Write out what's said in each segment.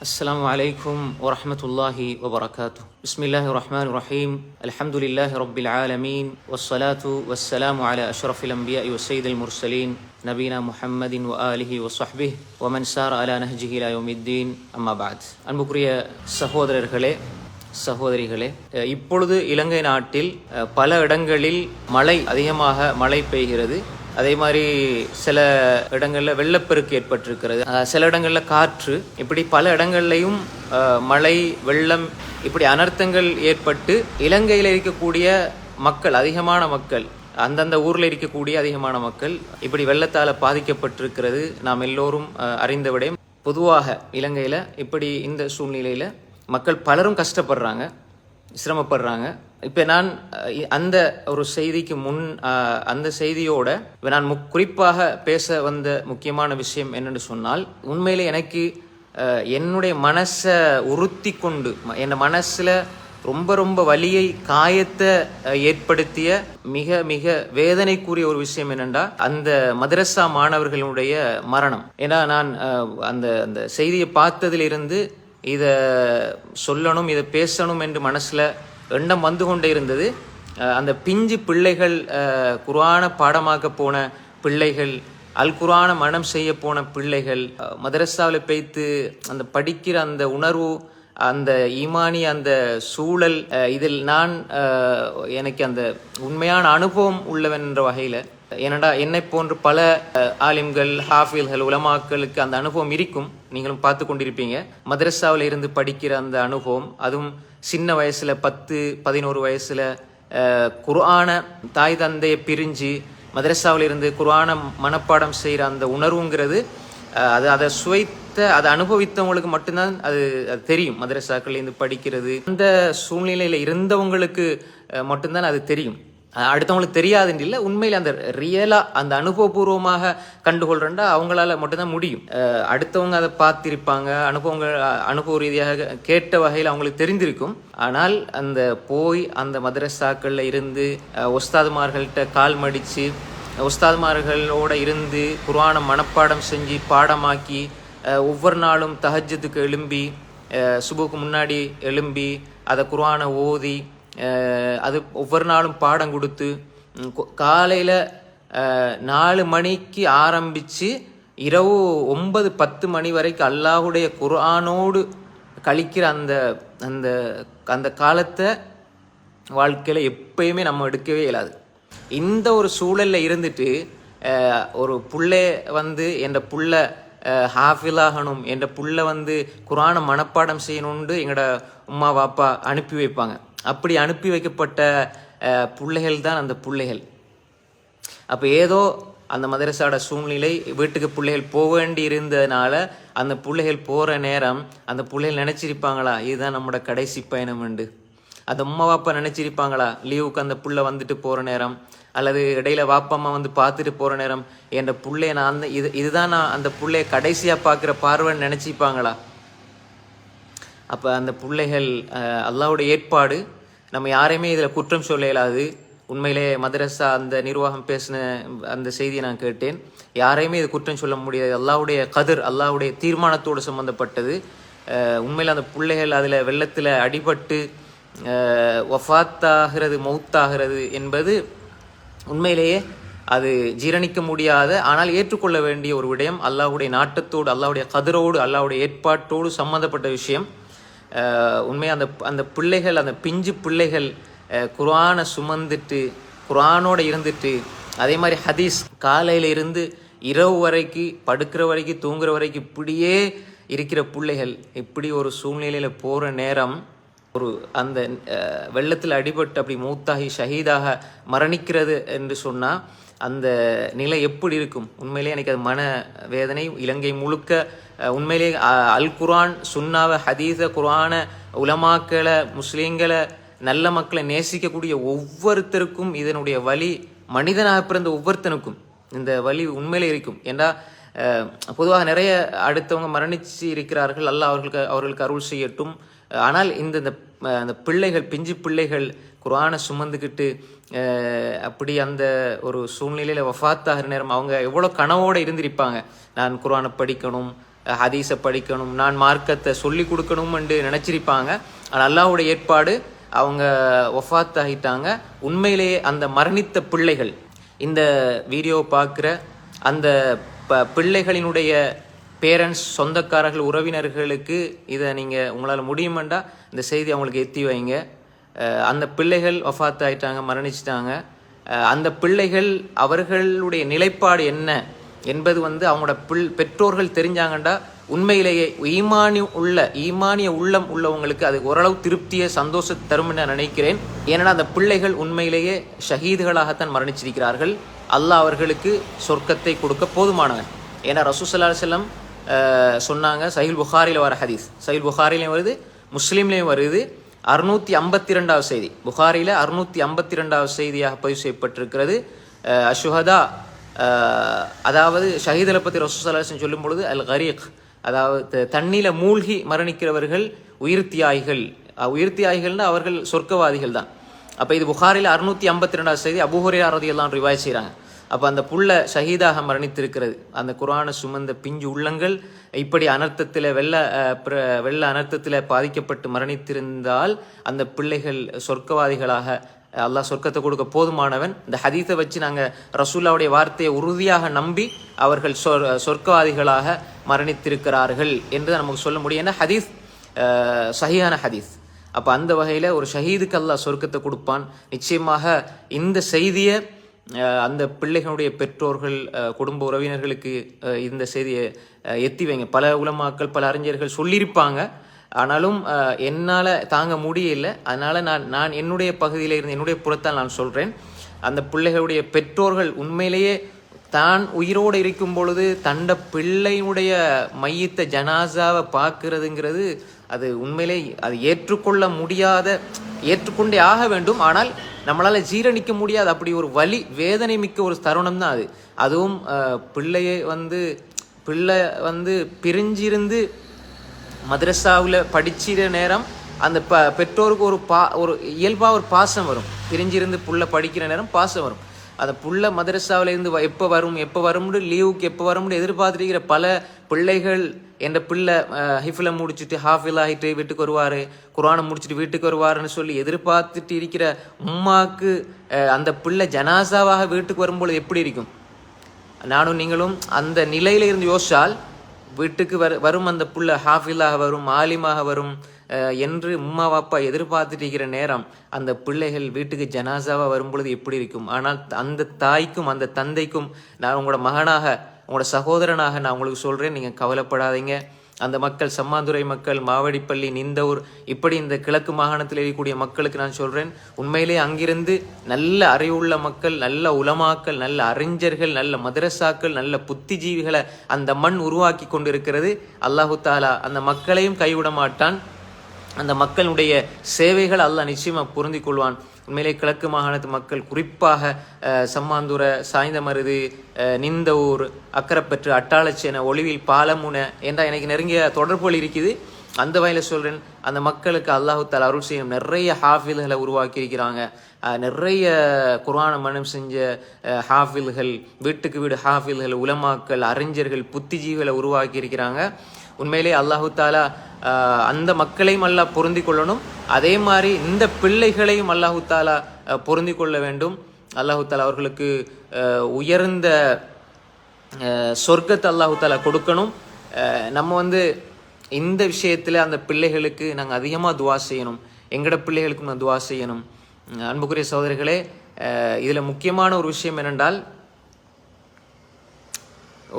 السلام عليكم ورحمة الله وبركاته بسم الله الرحمن الرحيم الحمد لله رب العالمين والصلاة والسلام على أشرف الأنبياء وسيد المرسلين نبينا محمد وآله وصحبه ومن سار على نهجه إلى يوم الدين أما بعد அன்புக்குரிய சகோதரர்களே சகோதரிகளே அஹ் இப்பொழுது இலங்கை நாட்டில் அஹ், பல இடங்களில் மழை அதிகமாக மழை பெய்கிறது அதே மாதிரி சில இடங்களில் வெள்ளப்பெருக்கு ஏற்பட்டிருக்கிறது. சில இடங்களில் காற்று இப்படி பல இடங்கள்லையும் மழை வெள்ளம் இப்படி அனர்த்தங்கள் ஏற்பட்டு இலங்கையில் இருக்கக்கூடிய மக்கள் அதிகமான மக்கள் அந்தந்த ஊரில் இருக்கக்கூடிய அதிகமான மக்கள் இப்படி வெள்ளத்தால் பாதிக்கப்பட்டிருக்கிறது நாம் எல்லோரும் அறிந்த விடயம். பொதுவாக இலங்கையில் இப்படி இந்த சூழ்நிலையில் மக்கள் பலரும் கஷ்டப்படுறாங்க சிரமப்படுறாங்க. இப்போ நான் அந்த ஒரு செய்திக்கு முன் அந்த செய்தியோட இப்போ நான் முக் குறிப்பாக பேச வந்த முக்கியமான விஷயம் என்னன்னு சொன்னால் உண்மையிலே எனக்கு என்னுடைய மனசை உறுத்தி கொண்டு என் மனசில் ரொம்ப ரொம்ப வலியை காயத்தை ஏற்படுத்திய மிக மிக வேதனைக்குரிய ஒரு விஷயம் என்னென்னா அந்த மதரசா மாணவர்களுடைய மரணம். ஏன்னா நான் அந்த அந்த செய்தியை பார்த்ததிலிருந்து இதை சொல்லணும் இதை பேசணும் என்று மனசில் எண்ணம் வந்து கொண்டே இருந்தது. அந்த பிஞ்சு பிள்ளைகள் குரான குர்ஆன பாடமாக்க போன பிள்ளைகள் அல் குரான மனம் செய்ய போன பிள்ளைகள் மதரசாவில் பேய்த்து அந்த படிக்கிற அந்த உணர்வு அந்த ஈமானி அந்த சூழல் இதில் நான் எனக்கு அந்த உண்மையான அனுபவம் உள்ளவன் என்ற வகையில் ஏனடா என்னை போன்று பல ஆலிம்கள் ஹாஃபில்கள் உலமாக்களுக்கு அந்த அனுபவம் இருக்கும். நீங்களும் பார்த்து கொண்டிருப்பீங்க. மதரசாவில் இருந்து படிக்கிற அந்த அனுபவம் அதுவும் சின்ன வயசில் பத்து பதினோரு வயசில் குர்ஆன தாய் தந்தையை பிரிஞ்சு மதரசாவில் இருந்து குர்ஆன மனப்பாடம் செய்கிற அந்த உணர்வுங்கிறது அது அதை சுவைத்த அதை அனுபவித்தவங்களுக்கு மட்டும்தான் அது அது தெரியும். மதரசாக்கள் இருந்து படிக்கிறது அந்த சூழ்நிலையில் இருந்தவங்களுக்கு மட்டும்தான் அது தெரியும். அடுத்தவங்களுக்கு தெரியாதுன்னு இல்லை உண்மையில் அந்த ரியலாக அந்த அனுபவபூர்வமாக கண்டுகொள்றா அவங்களால மட்டும்தான் முடியும். அடுத்தவங்க அதை பார்த்திருப்பாங்க அனுபவங்கள் அனுபவ ரீதியாக கேட்ட வகையில் அவங்களுக்கு தெரிந்திருக்கும். ஆனால் அந்த போய் அந்த மதரசாக்களில் இருந்து ஒஸ்தாதுமார்கள்ட்ட கால் மடித்து ஒஸ்தாதுமார்களோடு இருந்து குர்ஆனை மனப்பாடம் செஞ்சு பாடமாக்கி ஒவ்வொரு நாளும் தஹஜ்ஜுக்கு எழும்பி சுபுக்கு முன்னாடி எழும்பி அதை குர்ஆனை ஓதி அது ஒவ்வொரு நாளும் பாடம் கொடுத்து காலையில் நாலு மணிக்கு ஆரம்பித்து இரவு ஒன்பது பத்து மணி வரைக்கும் அல்லாஹுடைய குரானோடு கழிக்கிற அந்த அந்த அந்த காலத்தை வாழ்க்கையில் எப்பயுமே நம்ம எடுக்கவே இயலாது. இந்த ஒரு சூழலில் இருந்துட்டு ஒரு புள்ளை வந்து என்ற புள்ள ஹாஃபிலாகணும் என்ற புள்ள வந்து குரானை மனப்பாடம் செய்யணும்னு எங்களோட உம்மா பாப்பா அனுப்பி வைப்பாங்க. அப்படி அனுப்பி வைக்கப்பட்ட பிள்ளைகள் தான் அந்த பிள்ளைகள். அப்போ ஏதோ அந்த மதரசாவோட சூழ்நிலை வீட்டுக்கு பிள்ளைகள் போக வேண்டி இருந்ததுனால அந்த பிள்ளைகள் போகிற நேரம் அந்த பிள்ளைகள் நினச்சிருப்பாங்களா இதுதான் நம்மளோட கடைசி பயணம் உண்டு அந்த அம்மா வாப்பா நினச்சிருப்பாங்களா லீவுக்கு அந்த புள்ள வந்துட்டு போகிற நேரம் அல்லது இடையில வாப்பா அம்மா வந்து பார்த்துட்டு போகிற நேரம் என்ற பிள்ளைய நான் அந்த இது இதுதான் நான் அந்த பிள்ளைய கடைசியாக பார்க்குற பார்வைன்னு நினச்சிப்பாங்களா அப்போ அந்த பிள்ளைகள் அல்லாவுடைய ஏற்பாடு நம்ம யாரையுமே இதில் குற்றம் சொல்ல இயலாது உண்மையிலே மதரசா அந்த நிர்வாகம் பேசின அந்த செய்தியை நான் கேட்டேன். யாரையுமே இது குற்றம் சொல்ல முடியாது. அல்லாவுடைய கதிர் அல்லாவுடைய தீர்மானத்தோடு சம்மந்தப்பட்டது உண்மையில் அந்த பிள்ளைகள் அதில் வெள்ளத்தில் அடிபட்டு ஒஃபாத்தாகிறது வஃபாத்தாகிறது மௌத்தாகிறது என்பது உண்மையிலேயே அது ஜீரணிக்க முடியாத ஆனால் ஏற்றுக்கொள்ள வேண்டிய ஒரு விடயம். அல்லாவுடைய நாட்டத்தோடு அல்லாவுடைய கதிரோடு அல்லாவுடைய ஏற்பாட்டோடு சம்மந்தப்பட்ட விஷயம். உண்மையாக அந்த அந்த பிள்ளைகள் அந்த பிஞ்சு பிள்ளைகள் குரானை சுமந்துட்டு குரானோடு இருந்துட்டு அதே மாதிரி ஹதீஸ் காலையில் இருந்து இரவு வரைக்கும் படுக்கிற வரைக்கும் தூங்குற வரைக்கும் இப்படியே இருக்கிற பிள்ளைகள் இப்படி ஒரு சூழ்நிலையில் போகிற நேரம் ஒரு அந்த வெள்ளத்தில் அடிபட்டு அப்படி மூத்தாகி ஷஹீதாக மரணிக்கிறது என்று சொன்னால் அந்த நிலை எப்படி இருக்கும்? உண்மையிலேயே எனக்கு அது மன வேதனை இலங்கை முழுக்க உண்மையிலே உண்மையிலேயே அல் குர்ஆன் சுன்னாவை ஹதீஸ குரான உலமாக்களை முஸ்லீம்களை நல்ல மக்களை நேசிக்கக்கூடிய ஒவ்வொருத்தருக்கும் இதனுடைய வழி மனிதனாக பிறந்த ஒவ்வொருத்தனுக்கும் இந்த வலி உண்மையிலே இருக்கும். ஏன்னா பொதுவாக நிறைய அடுத்தவங்க மரணிச்சு இருக்கிறார்கள் அல்ல அவர்களுக்கு அவர்களுக்கு அருள் செய்யட்டும். ஆனால் இந்த அந்த பிள்ளைகள் பிஞ்சு பிள்ளைகள் குரானை சுமந்துக்கிட்டு அப்படி அந்த ஒரு சூழ்நிலையில் வஃபாத்தாகிற நேரம் அவங்க எவ்வளோ கனவோடு இருந்திருப்பாங்க. நான் குரானை படிக்கணும் ஹதீஸை படிக்கணும் நான் மார்க்கத்தை சொல்லி கொடுக்கணும் என்று நினச்சிருப்பாங்க. ஆனால் அல்லாஹ்வுடைய ஏற்பாடு அவங்க ஒஃபாத் ஆகிட்டாங்க உண்மையிலேயே அந்த மரணித்த பிள்ளைகள் இந்த வீடியோ பார்க்குற அந்த ப பிள்ளைகளினுடைய பேரண்ட்ஸ் சொந்தக்காரர்கள் உறவினர்களுக்கு இதை நீங்கள் உங்களால் முடியுமெண்டா? இந்த செய்தி அவங்களுக்கு எத்தி வைங்க. அந்த பிள்ளைகள் ஒஃபாத்து ஆயிட்டாங்க மரணிச்சிட்டாங்க. அந்த பிள்ளைகள் அவர்களுடைய நிலைப்பாடு என்ன என்பது வந்து அவங்களோட பிள் பெற்றோர்கள் தெரிஞ்சாங்கண்டா உண்மையிலேயே ஈமானி உள்ள ஈமானிய உள்ளம் உள்ளவங்களுக்கு அது ஓரளவு திருப்தியை சந்தோஷத்தை தரும் நான் நினைக்கிறேன். ஏன்னா அந்த பிள்ளைகள் உண்மையிலேயே ஷஹீதுகளாகத்தான் மரணிச்சிருக்கிறார்கள். அல்லாஹ் அவர்களுக்கு சொர்க்கத்தை கொடுக்க போதுமானவன். ஏன்னா ரசூசல்லா செல்லம் சொன்னாங்க சஹில் புகாரியில் வர ஹதீஸ். சஹில் புகாரிலையும் வருது முஸ்லீம்லேயும் வருது. அறுநூற்றி ஐம்பத்தி ரெண்டாவது செய்தி. புகாரியில் அறுநூற்றி ஐம்பத்தி ரெண்டாவது செய்தியாக பதிவு செய்யப்பட்டிருக்கிறது. அஷுஹதா அதாவது ஷஹீதலை பற்றி ரசூசல்லாசன் சொல்லும் பொழுது அல் கரீக் அதாவது தண்ணியில் மூழ்கி மரணிக்கிறவர்கள் உயிர் தியாகிகள் உயிர் தியாகிகள்னா அவர்கள் சொர்க்கவாதிகள் தான் அப்போ இது புகாரில் அறுநூற்றி ஐம்பத்தி ரெண்டாவது செய்தி அபுஹுரே எல்லாம் ரிவாய் செய்கிறாங்க அப்போ அந்த புள்ள ஷஹீதாக மரணித்திருக்கிறது. அந்த குரானை சுமந்த பிஞ்சு உள்ளங்கள் இப்படி அனர்த்தத்தில் வெள்ள பிர- வெள்ள அனர்த்தத்தில் பாதிக்கப்பட்டு மரணித்திருந்தால் அந்த பிள்ளைகள் சொர்க்கவாதிகளாக அல்லாஹ் சொர்க்கத்தை கொடுக்க போதுமானவன். இந்த ஹதீஸை வச்சு நாங்கள் ரசூல்லாவுடைய வார்த்தையை உறுதியாக நம்பி அவர்கள் சொர் சொர்க்கவாதிகளாக மரணித்திருக்கிறார்கள் என்று நமக்கு சொல்ல முடியும். ஏன்னா ஹதீஸ்? சஹியான ஹதீஸ். அப்போ அந்த வகையில் ஒரு ஷஹீதுக்கு அல்லாஹ் சொர்க்கத்தை கொடுப்பான். நிச்சயமாக இந்த செய்தியை அந்த பிள்ளைகளுடைய பெற்றோர்கள் குடும்ப உறவினர்களுக்கு இந்த செய்தியை எத்தி வைங்க. பல உலமாக்கள் பல அறிஞர்கள் சொல்லியிருப்பாங்க. ஆனாலும் என்னால் தாங்க முடியல. அதனால் நான் நான் என்னுடைய பகுதியில் இருந்து என்னுடைய புறத்தால் நான் சொல்கிறேன் அந்த பிள்ளைகளுடைய பெற்றோர்கள் உண்மையிலேயே தான் உயிரோடு இருக்கும் பொழுது தண்ட பிள்ளையுடைய மையத்தை ஜனாசாவை பார்க்கறதுங்கிறது அது உண்மையிலே அது ஏற்றுக்கொள்ள முடியாத ஏற்றுக்கொண்டே ஆக வேண்டும். ஆனால் நம்மளால் ஜீரணிக்க முடியாது. அப்படி ஒரு வலி வேதனை மிக்க ஒரு தருணம் தான் அது. அதுவும் பிள்ளையை வந்து பிள்ளை வந்து பிரிஞ்சிருந்து மதரசாவில் படிச்சிற நேரம் அந்த ப பெற்றோருக்கு ஒரு பா ஒரு இயல்பாக ஒரு பாசம் வரும். பிரிஞ்சிருந்து புள்ள படிக்கிற நேரம் பாசம் வரும். அந்த புள்ள மதரசாவிலேருந்து எப்போ வரும் எப்போ வரும்னு லீவுக்கு எப்போ வரும்னு எதிர்பார்த்துருக்கிற பல பிள்ளைகள் என்ற பிள்ளை ஹிஃபில் முடிச்சுட்டு ஹாஃபில் ஆகிட்டு வீட்டுக்கு வருவார் குரானை முடிச்சுட்டு வீட்டுக்கு வருவாருன்னு சொல்லி எதிர்பார்த்துட்டு இருக்கிற உம்மாக்கு அந்த பிள்ளை ஜனாசாவாக வீட்டுக்கு வரும்பொழுது எப்படி இருக்கும்? நானும் நீங்களும் அந்த நிலையில இருந்து யோசிச்சால் வீட்டுக்கு வர வரும் அந்த புள்ள ஹாஃபிலாக வரும் ஆலிமாக வரும் என்று உம்மா வாப்பா எதிர்பார்த்துட்டு இருக்கிற நேரம் அந்த பிள்ளைகள் வீட்டுக்கு ஜனாசாவாக வரும்பொழுது எப்படி இருக்கும்? ஆனால் அந்த தாய்க்கும் அந்த தந்தைக்கும் நான் உங்களோட மகனாக உங்களோட சகோதரனாக நான் உங்களுக்கு சொல்கிறேன் நீங்கள் கவலைப்படாதீங்க. அந்த மக்கள் சம்மாந்துறை மக்கள் மாவடிப்பள்ளி நிந்தவூர் இப்படி இந்த கிழக்கு மாகாணத்தில் இருக்கக்கூடிய மக்களுக்கு நான் சொல்கிறேன் உண்மையிலே அங்கிருந்து நல்ல அறிவுள்ள மக்கள் நல்ல உலமாக்கள் நல்ல அறிஞர்கள் நல்ல மதரசாக்கள் நல்ல புத்திஜீவிகளை அந்த மண் உருவாக்கி கொண்டிருக்கிறது. அல்லாஹு தாலா அந்த மக்களையும் கைவிட மாட்டான் அந்த மக்களுடைய சேவைகள் அல்லாஹ் நிச்சயமாக புரிந்து கொள்வான். உண்மையிலே கிழக்கு மாகாணத்து மக்கள் குறிப்பாக அஹ், சாய்ந்தமருது நிந்தவூர் அக்கரைப்பற்று அட்டாளச்சேன ஒளிவில் பாலமுன என்ற எனக்கு நெருங்கிய தொடர்புகள் இருக்குது. அந்த வகையில் சொல்கிறேன் அந்த மக்களுக்கு அல்லாஹு அருள் செய்யும் நிறைய ஹாஃபில்களை உருவாக்கியிருக்கிறாங்க. நிறைய குரான மனம் செஞ்ச ஹாஃபில்கள் வீட்டுக்கு வீடு ஹாஃபில்கள் உலமாக்கள் அறிஞர்கள் புத்திஜீவிகளை உருவாக்கியிருக்கிறாங்க. உண்மையிலே அல்லாஹு தாலா அந்த மக்களையும் அல்லாஹ் பொருந்தி கொள்ளணும் அதே மாதிரி இந்த பிள்ளைகளையும் அல்லாஹு தாலா பொருந்தி கொள்ள வேண்டும். அல்லாஹு தாலா அவர்களுக்கு உயர்ந்த சொர்க்கத்தை அல்லாஹு தாலா கொடுக்கணும். நம்ம வந்து இந்த விஷயத்தில் அந்த பிள்ளைகளுக்கு நாங்கள் அதிகமாக துவா செய்யணும். எங்கட பிள்ளைகளுக்கும் நான் துவா செய்யணும். அன்புக்குரிய சகோதரர்களே இதில் முக்கியமான ஒரு விஷயம் என்னென்றால்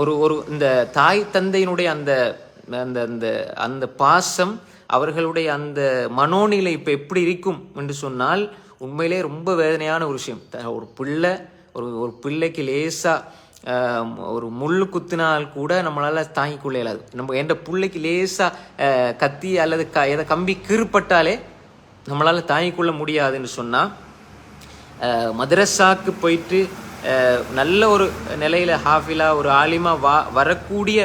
ஒரு ஒரு இந்த தாய் தந்தையினுடைய அந்த அந்த அந்த அந்த பாசம் அவர்களுடைய அந்த மனோநிலை இப்போ எப்படி இருக்கும் என்று சொன்னால் உண்மையிலே ரொம்ப வேதனையான ஒரு விஷயம். ஒரு பிள்ளை ஒரு ஒரு பிள்ளைக்கு லேசாக ஒரு முள் குத்தினால் கூட நம்மளால் தாங்கிக் கொள்ள இயலாது. நம்ம என்ற பிள்ளைக்கு லேசாக கத்தி அல்லது க எதை கம்பி கீறுப்பட்டாலே நம்மளால் தாங்கிக் கொள்ள முடியாதுன்னு சொன்னால் மதரசாக்கு போயிட்டு நல்ல ஒரு நிலையில் ஹாஃபிலாக ஒரு ஆலிமா வா வரக்கூடிய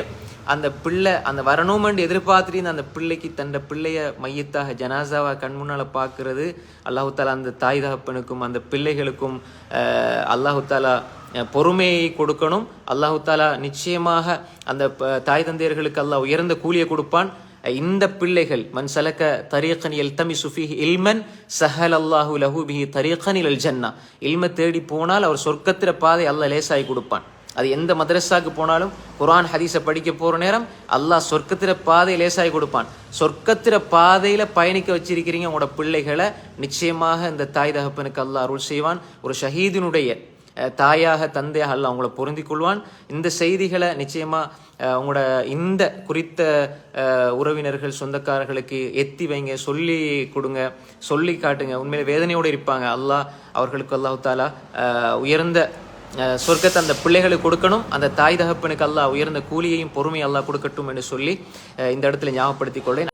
அந்த பிள்ளை அந்த வரணுமென்று எதிர்பார்த்துட்டு அந்த பிள்ளைக்கு தன் பிள்ளைய மையத்தாக ஜனாசாவாக கண் முன்னால் பார்க்கறது. அல்லாஹு தாலா அந்த தாய் தகப்பனுக்கும் அந்த பிள்ளைகளுக்கும் அஹ் அல்லாஹு தாலா பொறுமையை கொடுக்கணும். அல்லாஹு தாலா நிச்சயமாக அந்த தாய் தந்தையர்களுக்கு அல்லாஹ் உயர்ந்த கூலியை கொடுப்பான். இந்த பிள்ளைகள் மன் சலக்க எல் தமி சுஃபிஹ் இல்மன் சஹல் அல்லாஹு லஹூபிஹி பிஹி இல் ஜன்னா. இல்ம தேடி போனால் அவர் சொர்க்கத்திர பாதை அல்லாஹ் லேசாகி கொடுப்பான். அது எந்த மதரசாவுக்கு போனாலும் குரான் ஹதீஸை படிக்க போகிற நேரம் அல்லாஹ் சொர்க்கத்திர பாதை லேசாகி கொடுப்பான். சொர்க்கத்திர பாதையில் பயணிக்க வச்சிருக்கிறீங்க உங்களோட பிள்ளைகளை நிச்சயமாக இந்த தாய் தகப்பனுக்கு அல்லாஹ் அருள் செய்வான். ஒரு ஷஹீதினுடைய தாயாக தந்தையாக அல்லாஹ் அவங்கள பொருந்தி கொள்வான். இந்த செய்திகளை நிச்சயமாக அவங்களோட உங்களோட இந்த குறித்த உறவினர்கள் சொந்தக்காரர்களுக்கு எத்தி வைங்க சொல்லி கொடுங்க சொல்லி காட்டுங்க. உண்மையிலே வேதனையோடு இருப்பாங்க. அல்லாஹ் அவர்களுக்கு அல்லாஹு தாலா உயர்ந்த சொர்க்கத்தை அந்த பிள்ளைகளுக்கு கொடுக்கணும். அந்த தாய் தகப்பனுக்கு அல்லாஹ் உயர்ந்த கூலியையும் பொறுமையும் அல்லாஹ் கொடுக்கட்டும் என்று சொல்லி இந்த இடத்துல ஞாபகப்படுத்திக் கொள்ளேன்